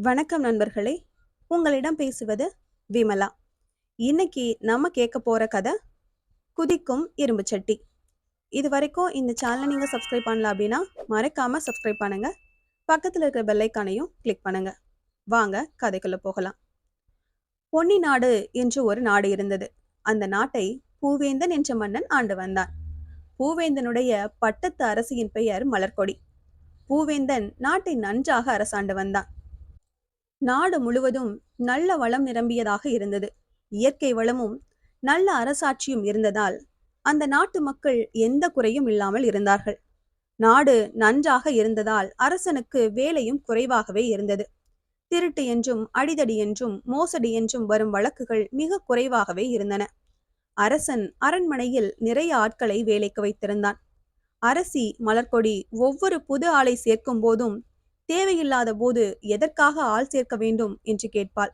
வணக்கம் நண்பர்களே. உங்களிடம் பேசுவது விமலா. இன்னைக்கு நம்ம கேட்க போற கதை குதிக்கும் இரும்பு சட்டி. இது வரைக்கும் இந்த சேனலை நீங்க சப்ஸ்கிரைப் பண்ணல அப்படின்னா மறக்காம சப்ஸ்கிரைப் பண்ணுங்க. பக்கத்தில் இருக்கிற பெல்லைக்கானையும் கிளிக் பண்ணுங்க. வாங்க கதைக்குள்ள போகலாம். பொன்னி நாடு என்று ஒரு நாடு இருந்தது. அந்த நாட்டை பூவேந்தன் என்ற மன்னன் ஆண்டு வந்தான். பூவேந்தனுடைய பட்டத்து அரசியின் பெயர் மலர்கொடி. பூவேந்தன் நாட்டை நன்றாக அரசாண்டு வந்தான். நாடு முழுவதும் நல்ல வளம் நிரம்பியதாக இருந்தது. இயற்கை வளமும் நல்ல அரசாட்சியும் இருந்ததால் அந்த நாட்டு மக்கள் எந்த குறையும் இல்லாமல் இருந்தார்கள். நாடு நன்றாக இருந்ததால் அரசனுக்கு வேலையும் குறைவாகவே இருந்தது. திருட்டு என்றும் அடிதடி என்றும் மோசடி என்றும் வரும் வழக்குகள் மிக குறைவாகவே இருந்தன. அரசன் அரண்மனையில் நிறைய ஆட்களை வேலைக்கு வைத்திருந்தான். அரசி மலர்கொடி ஒவ்வொரு புது ஆளை சேர்க்கும் போதும் தேவையில்லாத போது எதற்காக ஆள் சேர்க்க வேண்டும்? என்று கேட்பாள்.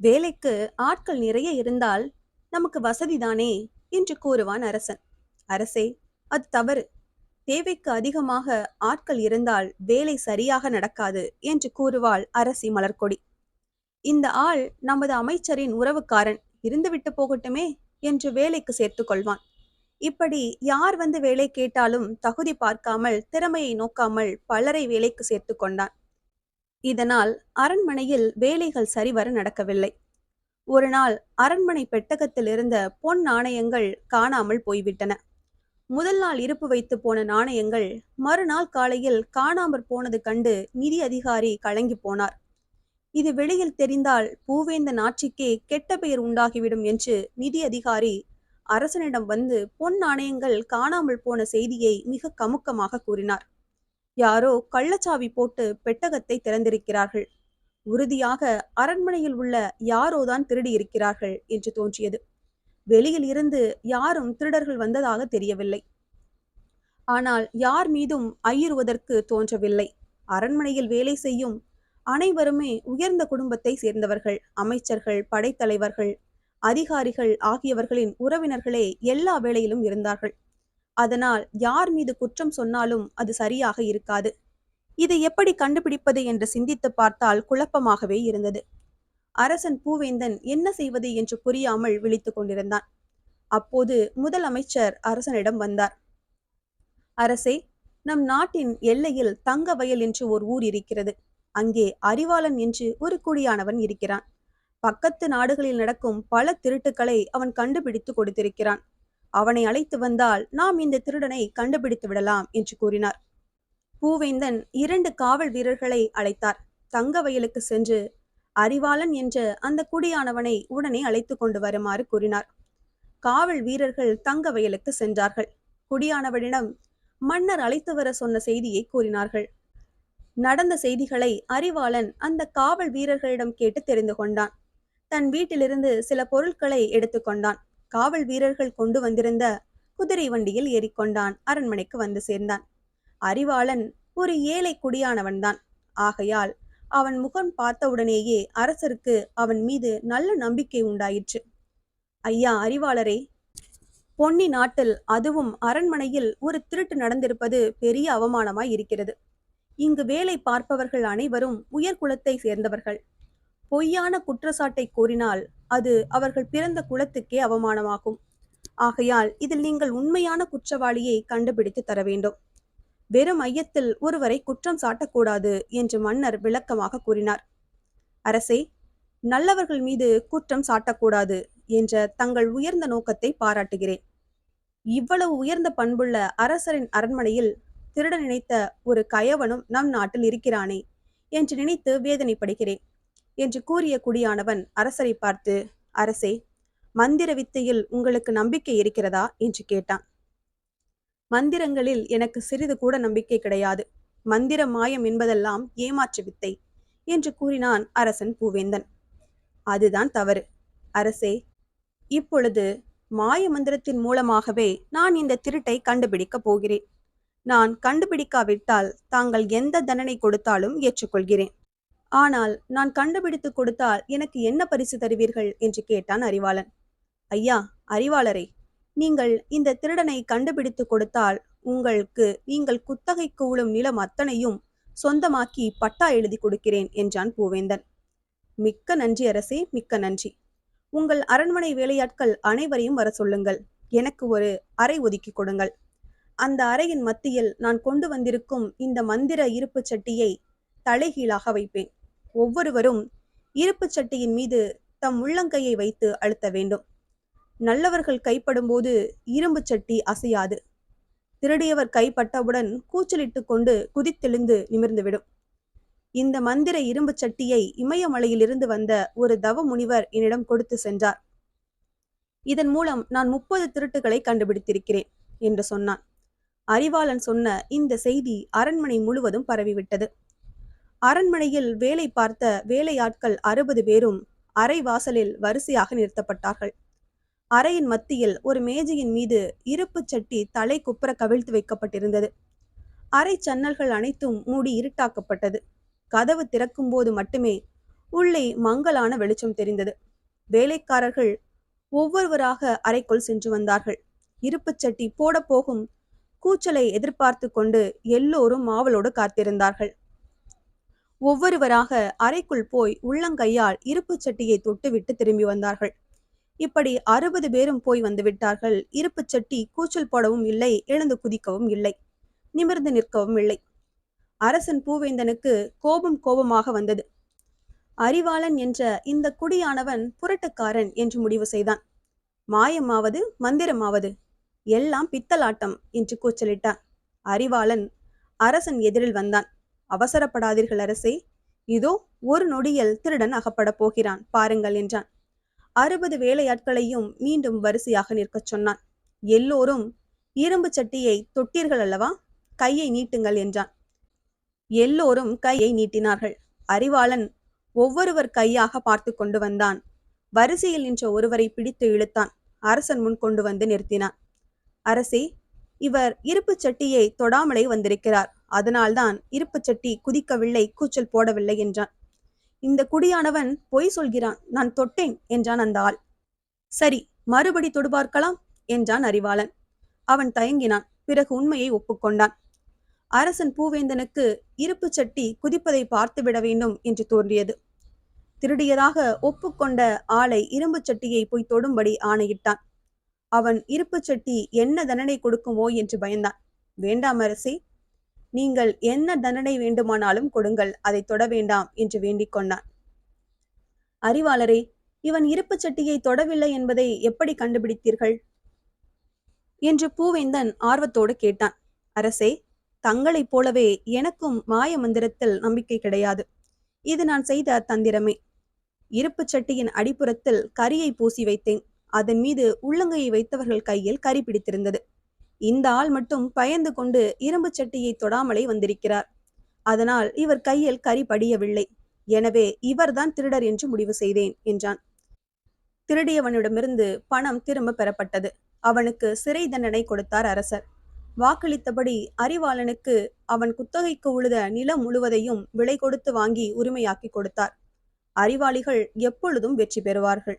வேலைக்கு ஆட்கள் நிறைய இருந்தால் நமக்கு வசதிதானே? என்று கூறுவான் அரசன். அரசே அது தவறு. தேவைக்கு அதிகமாக ஆட்கள் இருந்தால் வேலை சரியாக நடக்காது என்று கூறுவாள் அரசி மலர்கொடி. இந்த ஆள் நமது அமைச்சரின் உறவுக்காரன். இருந்துவிட்டு போகட்டுமே என்று வேலைக்கு சேர்த்து கொள்வான். இப்படி யார் வந்து வேலை கேட்டாலும் தகுதி பார்க்காமல் திறமையை நோக்காமல் பலரை வேலைக்கு சேர்த்து கொண்டான். இதனால் அரண்மனையில் வேலைகள் சரிவர நடக்கவில்லை. ஒரு நாள் அரண்மனை பெட்டகத்தில் இருந்த பொன் நாணயங்கள் காணாமல் போய்விட்டன. முதல் நாள் இருப்பு வைத்து போன நாணயங்கள் மறுநாள் காலையில் காணாமற் போனது கண்டு நிதி அதிகாரி கலங்கி போனார். இது வெளியில் தெரிந்தால் பூவேந்த நாட்சிக்கே கெட்ட பெயர் உண்டாகிவிடும் என்று நிதி அதிகாரி அரசனிடம் வந்து பொன் நாணயங்கள் காணாமல் போன செய்தியை மிக கமுக்கமாக கூறினார். யாரோ கள்ளச்சாவி போட்டு பெட்டகத்தை திறந்திருக்கிறார்கள். உறுதியாக அரண்மனையில் உள்ள யாரோதான் திருடி இருக்கிறார்கள் என்று தோன்றியது. வெளியில் இருந்து யாரும் திருடர்கள் வந்ததாக தெரியவில்லை. ஆனால் யார் மீதும் ஐயுறுவதற்கு தோன்றவில்லை. அரண்மனையில் வேலை செய்யும் அனைவருமே உயர்ந்த குடும்பத்தை சேர்ந்தவர்கள் அமைச்சர்கள் படைத்தலைவர்கள் அதிகாரிகள் ஆகியவர்களின் உறவினர்களே எல்லா வேளையிலும் இருந்தார்கள். அதனால் யார் மீது குற்றம் சொன்னாலும் அது சரியாக இருக்காது. இதை எப்படி கண்டுபிடிப்பது என்று சிந்தித்து பார்த்தால் குழப்பமாகவே இருந்தது. அரசன் பூவேந்தன் என்ன செய்வது என்று புரியாமல் விழித்துக் கொண்டிருந்தான். அப்போது முதலமைச்சர் அரசனிடம் வந்தார். அரசே நம் நாட்டின் எல்லையில் தங்க வயல் என்று ஒரு ஊர் இருக்கிறது. அங்கே அறிவாளன் என்று ஒரு குடியானவன் இருக்கிறான். பக்கத்து நாடுகளில் நடக்கும் பல திருட்டுக்களை அவன் கண்டுபிடித்து கொடுத்திருக்கிறான். அவனை அழைத்து வந்தால் நாம் இந்த திருடனை கண்டுபிடித்து விடலாம் என்று கூறினார். பூவேந்தன் இரண்டு காவல் வீரர்களை அழைத்தார். தங்க வயலுக்கு சென்று அறிவாளன் என்ற அந்த குடியானவனை உடனே அழைத்து கொண்டு வருமாறு கூறினார். காவல் வீரர்கள் தங்க வயலுக்கு சென்றார்கள். குடியானவனிடம் மன்னர் அழைத்து வர சொன்ன செய்தியை கூறினார்கள். நடந்த செய்திகளை அறிவாளன் அந்த காவல் வீரர்களிடம் கேட்டு தெரிந்து கொண்டான். தன் வீட்டிலிருந்து சில பொருட்களை எடுத்துக்கொண்டான் காவல் வீரர்கள் கொண்டு வந்திருந்த குதிரை வண்டியில் ஏறிக்கொண்டான். அரண்மனைக்கு வந்து சேர்ந்தான். அறிவாளன் ஒரு ஏழை குடியானவன்தான். ஆகையால் அவன் முகம் பார்த்தவுடனேயே அரசருக்கு அவன் மீது நல்ல நம்பிக்கை உண்டாயிற்று. ஐயா அறிவாளரே பொன்னி நாட்டில் அதுவும் அரண்மனையில் ஒரு திருட்டு நடந்திருப்பது பெரிய அவமானமாய் இருக்கிறது. இங்கு வேலை பார்ப்பவர்கள் அனைவரும் உயர் குலத்தை சேர்ந்தவர்கள். பொய்யான குற்றச்சாட்டை கூறினால் அது அவர்கள் பிறந்த குலத்துக்கே அவமானமாகும். ஆகையால் இதில் நீங்கள் உண்மையான குற்றவாளியை கண்டுபிடித்து தர வேண்டும். வெறும் ஐயத்தில் ஒருவரை குற்றம் சாட்டக்கூடாது என்று மன்னர் விளக்கமாக கூறினார். அரசே நல்லவர்கள் மீது குற்றம் சாட்டக்கூடாது என்ற தங்கள் உயர்ந்த நோக்கத்தை பாராட்டுகிறேன். இவ்வளவு உயர்ந்த பண்புள்ள அரசரின் அரண்மனையில் திருட நினைத்த ஒரு கயவனும் நம் நாட்டில் இருக்கிறானே என்று நினைத்து வேதனைப்படுகிறேன். என்று கூறிய குடியானவன் அரசரை பார்த்து அரசே மந்திர வித்தையில் உங்களுக்கு நம்பிக்கை இருக்கிறதா? என்று கேட்டான். மந்திரங்களில் எனக்கு சிறிது கூட நம்பிக்கை கிடையாது. மந்திர மாயம் என்பதெல்லாம் ஏமாற்று வித்தை என்று கூறினான் அரசன் பூவேந்தன். அதுதான் தவறு. அரசே இப்பொழுது மாய மந்திரத்தின் மூலமாகவே நான் இந்த திருட்டை கண்டுபிடிக்கப் போகிறேன். நான் கண்டுபிடிக்காவிட்டால் தாங்கள் எந்த தண்டனை கொடுத்தாலும் ஏற்றுக்கொள்கிறேன். ஆனால் நான் கண்டுபிடித்து கொடுத்தால் எனக்கு என்ன பரிசு தருவீர்கள்? என்று கேட்டான் அறிவாளன். ஐயா அறிவாளரே நீங்கள் இந்த திருடனை கண்டுபிடித்து கொடுத்தால் உங்களுக்கு நீங்கள் குத்தகைக்கு உழும் நிலம் அத்தனையும் சொந்தமாக்கி பட்டா எழுதி கொடுக்கிறேன் என்றான் பூவேந்தன். மிக்க நன்றி அரசே மிக்க நன்றி. உங்கள் அரண்மனை வேலையாட்கள் அனைவரையும் வர சொல்லுங்கள். எனக்கு ஒரு அறை ஒதுக்கி கொடுங்கள். அந்த அறையின் மத்தியில் நான் கொண்டு வந்திருக்கும் இந்த மந்திர இருப்பு சட்டியை தலைகீழாக வைப்பேன். ஒவ்வொருவரும் இருப்பு சட்டியின் மீது தம் உள்ளங்கையை வைத்து அழுத்த வேண்டும். நல்லவர்கள் கைப்படும்போது இரும்பு சட்டி அசையாது. திருடியவர் கைப்பட்டவுடன் கூச்சலிட்டு கொண்டு குதித்தெழுந்து நிமிர்ந்துவிடும். இந்த மந்திர இரும்பு சட்டியை இமயமலையிலிருந்து வந்த ஒரு தவ முனிவர் என்னிடம் கொடுத்து சென்றார். இதன் மூலம் நான் முப்பது திருட்டுகளை கண்டுபிடித்திருக்கிறேன் என்று சொன்னான். அறிவாளன் சொன்ன இந்த செய்தி அரண்மனை முழுவதும் பரவிவிட்டது. அரண்மனையில் வேலை பார்த்த வேலையாட்கள் அறுபது பேரும் அறை வாசலில் வரிசையாக நிறுத்தப்பட்டார்கள். அறையின் மத்தியில் ஒரு மேஜையின் மீது இருப்பு சட்டி தலை குப்புற கவிழ்த்து வைக்கப்பட்டிருந்தது. அறை சன்னல்கள் அனைத்தும் மூடி இருட்டாக்கப்பட்டது. கதவு திறக்கும் போது மட்டுமே உள்ளே மங்கலான வெளிச்சம் தெரிந்தது. வேலைக்காரர்கள் ஒவ்வொருவராக அறைக்குள் சென்று வந்தார்கள். இருப்புச் சட்டி போட போகும் கூச்சலை எதிர்பார்த்து கொண்டு எல்லோரும் ஆவலோடு காத்திருந்தார்கள். ஒவ்வொருவராக அறைக்குள் போய் உள்ளங்கையால் இருப்புச் சட்டியை தொட்டுவிட்டு திரும்பி வந்தார்கள். இப்படி அறுபது பேரும் போய் வந்து விட்டார்கள். இருப்புச் சட்டி கூச்சல் போடவும் இல்லை எழுந்து குதிக்கவும் இல்லை நிமிர்ந்து நிற்கவும் இல்லை. அரசன் பூவேந்தனுக்கு கோபம் கோபமாக வந்தது. அறிவாளன் என்ற இந்த குடியானவன் புரட்டுக்காரன் என்று முடிவு செய்தான். மாயமாவது மந்திரமாவது எல்லாம் பித்தலாட்டம் என்று கூச்சலிட்டான். அறிவாளன் அரசன் எதிரில் வந்தான். அவசரப்படாதீர்கள் அரசே. இதோ ஒரு நொடியில் திருடன் அகப்பட போகிறான். பாருங்கள் என்றான். அறுபது வேலையாட்களையும் மீண்டும் வரிசையாக நிற்கச் சொன்னான். எல்லோரும் இரும்பு சட்டியை தொட்டீர்கள் அல்லவா? கையை நீட்டுங்கள் என்றான். எல்லோரும் கையை நீட்டினார்கள். அறிவாளன் ஒவ்வொருவர் கையாக பார்த்து கொண்டு வந்தான். வரிசையில் நின்ற ஒருவரை பிடித்து இழுத்தான். அரசன் முன் கொண்டு வந்து நிறுத்தினான். அரசே இவர் இருப்பு சட்டியை தொடாமலே வந்திருக்கிறார். அதனால்தான் இருப்பு சட்டி குதிக்கவில்லை கூச்சல் போடவில்லை என்றான். இந்த குடியானவன் பொய் சொல்கிறான் நான் தொட்டேன் என்றான் அந்த ஆள். சரி மறுபடி தொடுபார்க்கலாம் என்றான் அறிவாளன். அவன் தயங்கினான் பிறகு உண்மையை ஒப்புக்கொண்டான். அரசன் பூவேந்தனுக்கு இருப்பு சட்டி குதிப்பதை பார்த்துவிட வேண்டும் என்று தோன்றியது. திருடியதாக ஒப்புக்கொண்ட ஆளை இரும்பு சட்டியை போய் தொடும்படி ஆணையிட்டான். அவன் இருப்பு சட்டி என்ன தண்டனை கொடுக்குமோ? என்று பயந்தான். வேண்டாம் அரசே நீங்கள் என்ன தண்டனை வேண்டுமானாலும் கொடுங்கள் அதை தொட வேண்டாம் என்று வேண்டிக் கொண்டான். அறிவாளரே இவன் இருப்பு சட்டியை தொடவில்லை என்பதை எப்படி கண்டுபிடித்தீர்கள்? என்று பூவேந்தன் ஆர்வத்தோடு கேட்டான். அரசே தங்களைப் போலவே எனக்கும் மாய மந்திரத்தில் நம்பிக்கை கிடையாது. இது நான் செய்த தந்திரமே இருப்பு சட்டியின் அடிப்புறத்தில் கரியை பூசி வைத்தேன். அதன் மீது உள்ளங்கையை வைத்தவர்கள் கையில் கரி பிடித்திருந்தது. இந்த ஆள் மட்டும் பயந்து கொண்டு இரும்பு சட்டியை தொடாமலே வந்திருக்கிறார். அதனால் இவர் கையில் கரி படியவில்லை. எனவே இவர்தான் திருடர் என்று முடிவு செய்தேன் என்றான். திருடியவனிடமிருந்து பணம் திரும்ப பெறப்பட்டது. அவனுக்கு சிறை தண்டனை கொடுத்தார் அரசர். வாக்களித்தபடி அறிவாளனுக்கு அவன் குத்தகைக்கு உழுத நிலம் முழுவதையும் விலை கொடுத்து வாங்கி உரிமையாக்கி கொடுத்தார். அறிவாளிகள் எப்பொழுதும் வெற்றி பெறுவார்கள்.